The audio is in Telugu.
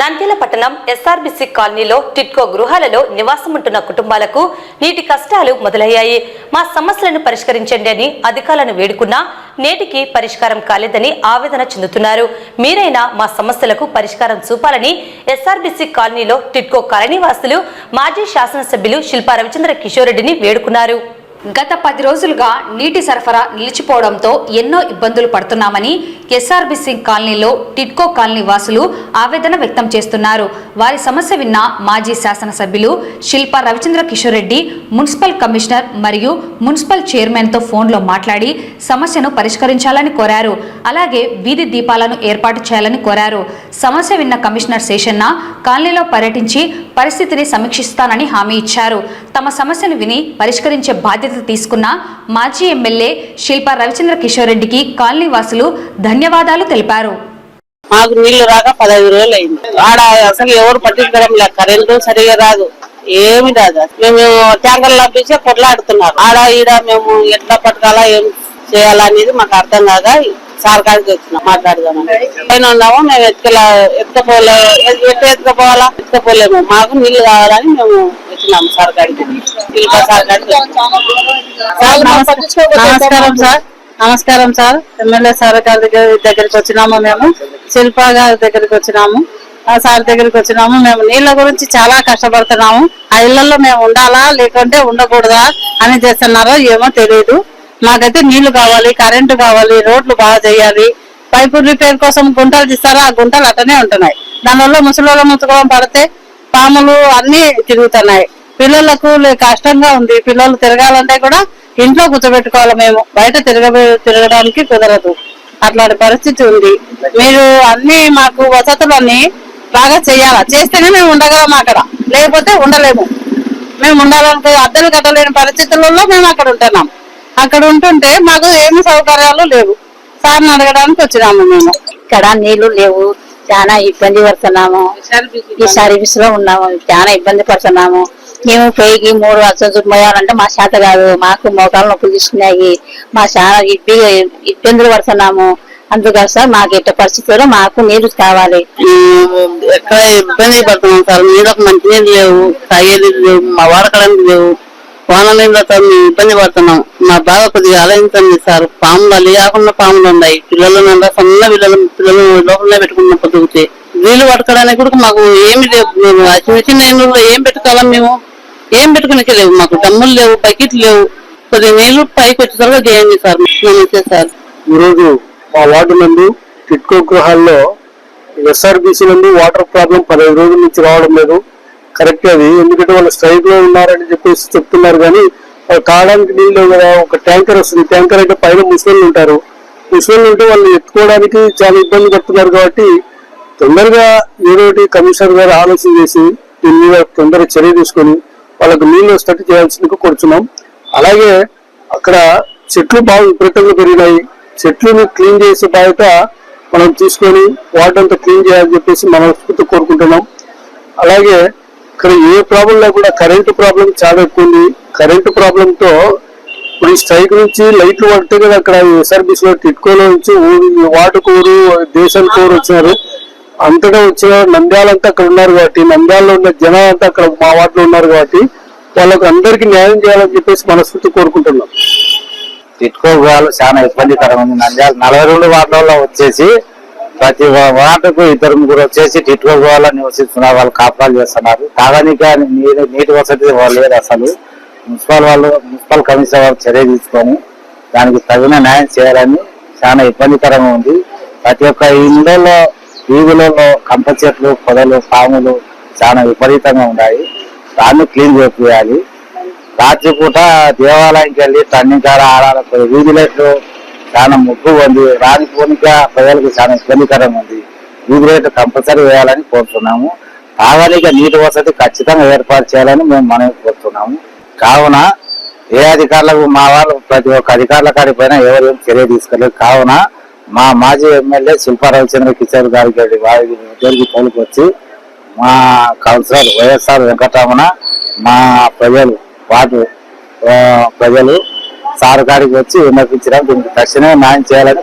నంద్యాల పట్టణం ఎస్ఆర్బిసి కాలనీలో టిట్కో గృహాలలో నివాసముంటున్న కుటుంబాలకు నీటి కష్టాలు మొదలయ్యాయి. మా సమస్యలను పరిష్కరించండి అని అధికారులను వేడుకున్నా నేటికి పరిష్కారం కాలేదని ఆవేదన చెందుతున్నారు. మీరైనా మా సమస్యలకు పరిష్కారం చూపాలని ఎస్ఆర్బిసి కాలనీలో టిట్కో కాలనీ వాసులు మాజీ శాసనసభ్యులు శిల్పా రవిచంద్ర కిషోర్ రెడ్డిని వేడుకున్నారు. గత పది రోజులుగా నీటి సరఫరా నిలిచిపోవడంతో ఎన్నో ఇబ్బందులు పడుతున్నామని ఎస్ఆర్బిసి కాలనీలో టిట్కో కాలనీ వాసులు ఆవేదన వ్యక్తం చేస్తున్నారు. వారి సమస్య విన్న మాజీ శాసనసభ్యులు శిల్పా రవిచంద్ర కిషోర్ రెడ్డి మున్సిపల్ కమిషనర్ మరియు మున్సిపల్ చైర్మన్తో ఫోన్లో మాట్లాడి సమస్యను పరిష్కరించాలని కోరారు. అలాగే వీధి దీపాలను ఏర్పాటు చేయాలని కోరారు. సమస్య విన్న కమిషనర్ శేషన్న కాలనీలో పర్యటించి పరిస్థితిని సమీక్షిస్తానని హామీ ఇచ్చారు. తమ సమస్యను విని పరిష్కరించే బాధ్యత తీసుకున్న మాజీ ఎమ్మెల్యే శిల్పా రవిచంద్ర కిషోర్ రెడ్డికి కాలనీ వాసులు ధన్యవాదాలు తెలిపారు. మాకు నీళ్ళు రాక పదహైదు రోజులు అయింది ఆడ అసలు ఎవరు పట్టించుకోవడం లేదు. కరెంటు సరిగా రాదు. ఏమి రాదు. మేము ట్యాంకర్లు పంపించే కొట్లాడుతున్నారు. ఆడ ఈడ మేము ఎట్లా పట్టుకోవాలా ఏం చేయాలా అనేది మాకు అర్థం కాగా సార్ కాడికి వచ్చినాం మాట్లాడదామని. పైన ఉన్నాము మేము ఎత్తుకెళ్ళ ఎత్తుకపోలే ఎట్లా ఎత్తుకపోవాలా? ఎత్తుకపోలేము మాకు నీళ్ళు కావాలని మేము వచ్చినాము సార్ కాడికి. శిల్ప సార్ కాడికి నమస్కారం నమస్కారం సార్. నమస్కారం సార్. ఎమ్మెల్యే సార్ గారి దగ్గర దగ్గరికి వచ్చినాము మేము. శిల్పా గారి దగ్గరికి వచ్చినాము. ఆ సార్ దగ్గరికి వచ్చినాము. మేము నీళ్ళ గురించి చాలా కష్టపడుతున్నాము. ఆ ఇళ్ళలో మేము ఉండాలా లేకుంటే ఉండకూడదా అని చేస్తున్నారో ఏమో తెలియదు మాకైతే నీళ్ళు కావాలి కరెంటు కావాలి రోడ్లు బాగా చేయాలి. పైపు రిపేర్ కోసం గుంటలు తీస్తారా? ఆ గుంటలు అట్టనే ఉంటున్నాయి. దానివల్ల ముసలి ముతుకోవడం పడితే పాములు అన్ని తిరుగుతున్నాయి. పిల్లలకు లే- కష్టంగా ఉంది. పిల్లలు తిరగాలంటే కూడా ఇంట్లో కూర్చోబెట్టుకోవాలి మేము. బయట తిరగ తిరగడానికి కుదరదు. అట్లాంటి పరిస్థితి ఉంది. మీరు అన్ని మాకు వసతులన్నీ బాగా చేయాలా? చేస్తేనే మేము ఉండగలం అక్కడ. లేకపోతే ఉండలేము. మేము ఉండాలంటే అద్దెలు కట్టలేని పరిస్థితులలో మేము అక్కడ ఉంటున్నాం. అక్కడ ఉంటుంటే మాకు ఏమి సౌకర్యాలు లేవు. సార్ని అడగడానికి వచ్చినాము మేము. ఇక్కడ నీళ్ళు లేవు. చాలా ఇబ్బంది పడుతున్నాము. ఈ సర్వీస్లో ఉన్నాము. చాలా ఇబ్బంది పడుతున్నాము. మేము పైకి మూడు లక్షలు పోయాలంటే మా చేత కాదు. మాకు మోకాలు నొప్పులు తీసుకున్నాయి. మా చాలా ఇబ్బి ఇబ్బందులు పడుతున్నాము. అందుకని సార్ మాకు ఎట్ట పరిస్థితుల్లో మాకు నీళ్ళు కావాలి. ఎక్కడ ఇబ్బంది పడుతున్నాం సార్. నీళ్ళకు మంచి నీళ్ళు లేవు. తాగేది లేవు. మా వాడకడానికి లేవు. వాన నీళ్ళతో మేము ఇబ్బంది పడుతున్నాం. మా బాధ కొద్దిగా ఆలోచించండి సార్. పాములు అలియాకుండా పాములు ఉన్నాయి. పిల్లలు నిండా సన్న పిల్లలు పిల్లలు లోపలనే పెట్టుకున్న పొద్దుగుతే. నీళ్ళు పట్టుకోవడానికి కూడా మాకు ఏమి లేవు. మేము చిన్న చిన్న నీళ్ళు ఏం పెట్టుకోవాలా మేము? ఏం పెట్టుకునే లేవు. మాకు డమ్ములు లేవు బకెట్లు లేవు. కొద్దిగా నీళ్ళు పైకి వచ్చేసరిగా చేయండి సార్. నమస్తే సార్. ఈరోజు మా వార్డు నందు టిట్కో గృహాల్లో ఎస్ఆర్బీసీ నందు వాటర్ ప్రాబ్లం పదహైదు రోజుల నుంచి రావడం లేదు. కరెక్ట్ అది. ఎందుకంటే వాళ్ళు స్ట్రైక్లో ఉన్నారని చెప్పేసి చెప్తున్నారు కానీ వాళ్ళు కావడానికి నీళ్ళు కదా ఒక ట్యాంకర్ వస్తుంది. ట్యాంకర్ అంటే పైన ముసలి ఉంటారు. ముసలి ఉంటే వాళ్ళు ఎత్తుకోవడానికి చాలా ఇబ్బంది పడుతున్నారు కాబట్టి తొందరగా ఏదోటి కమిషనర్ గారు ఆలోచన చేసి దీని మీద తొందరగా చర్య తీసుకొని వాళ్ళకు నీళ్ళు వస్తట్టు చేయాల్సిందిగా కోరుచున్నాం. అలాగే అక్కడ చెట్లు బాగా విపరీతంగా పెరిగినాయి చెట్లను క్లీన్ చేసే బాధ్యత మనం తీసుకొని వాటర్ అంతా క్లీన్ చేయాలని చెప్పేసి మనస్ఫూర్తి కోరుకుంటున్నాం. అలాగే ఇక్కడ ఏ ప్రాబ్లం లేకుండా కరెంటు ప్రాబ్లం చాలా ఎక్కువ ఉంది. కరెంటు ప్రాబ్లంతో ఇప్పుడు ఈ స్ట్రైక్ నుంచి లైట్లు పడితే కదా అక్కడ ఎస్ఆర్బిస్లో టిట్కోలో నుంచి ఊరు వాటుకూరు దేశాల కూరు వచ్చినారు. అంతటా వచ్చిన నంద్యాలంతా అక్కడ ఉన్నారు కాబట్టి నంద్యాలలో ఉన్న జనాలు అంతా అక్కడ మా వార్డులో ఉన్నారు కాబట్టి వాళ్ళకు అందరికీ న్యాయం చేయాలని చెప్పేసి మనస్ఫూర్తి కోరుకుంటున్నాం. టిట్కో చాలా ఇబ్బందికరంగా ఉంది. నంద్యాల నలభై రెండు వార్డులలో వచ్చేసి ప్రతి వాటకు ఇద్దరు ముగ్గురు వచ్చేసి టిట్కో గోవాలో నివసిస్తున్నారు వాళ్ళు కాపురాలు చేస్తున్నారు. తాగానికి నీరు నీటి వసతి వాళ్ళు లేదు అసలు. మున్సిపల్ వాళ్ళు మున్సిపల్ కమిషనర్ వాళ్ళు చర్య తీసుకొని దానికి తగిన న్యాయం చేయాలని చాలా ఇబ్బందికరంగా ఉంది. ప్రతి ఒక్క ఇళ్ళలో వీధులలో కంప చెట్లు పొదలు పాములు చాలా విపరీతంగా ఉన్నాయి. దాన్ని క్లీన్ చేయాలి రాత్రిపూట దేవాలయంకి వెళ్ళి తన్నికాడ ఆడాలి వీధి లైట్లు చాలా ముగ్గు ఉంది. రాని ప్రజలకు చాలా ఇబ్బందికరంగా ఉంది. వీధి రేటు కంపల్సరీ వేయాలని కోరుతున్నాము. తాగలిక నీటి వసతి ఖచ్చితంగా ఏర్పాటు చేయాలని మేము మనం కోరుతున్నాము. కావున ఏ అధికారులకు మా వాళ్ళు ప్రతి ఒక్క అధికారుల కాడికి ఎవరు చర్య తీసుకోలేదు. కావున మా మాజీ ఎమ్మెల్యే శిల్పా రవిచంద్ర కిషోర్ గారికి వారి దగ్గరికి తోలుకొచ్చి మా కౌన్సిలర్ వైఎస్ఆర్ వెంకటరమణ మా ప్రజలు వార్డు ప్రజలు సార్ గారికి వచ్చి విన్నపించడం దీనికి తక్షణమే న్యాయం చేయాలని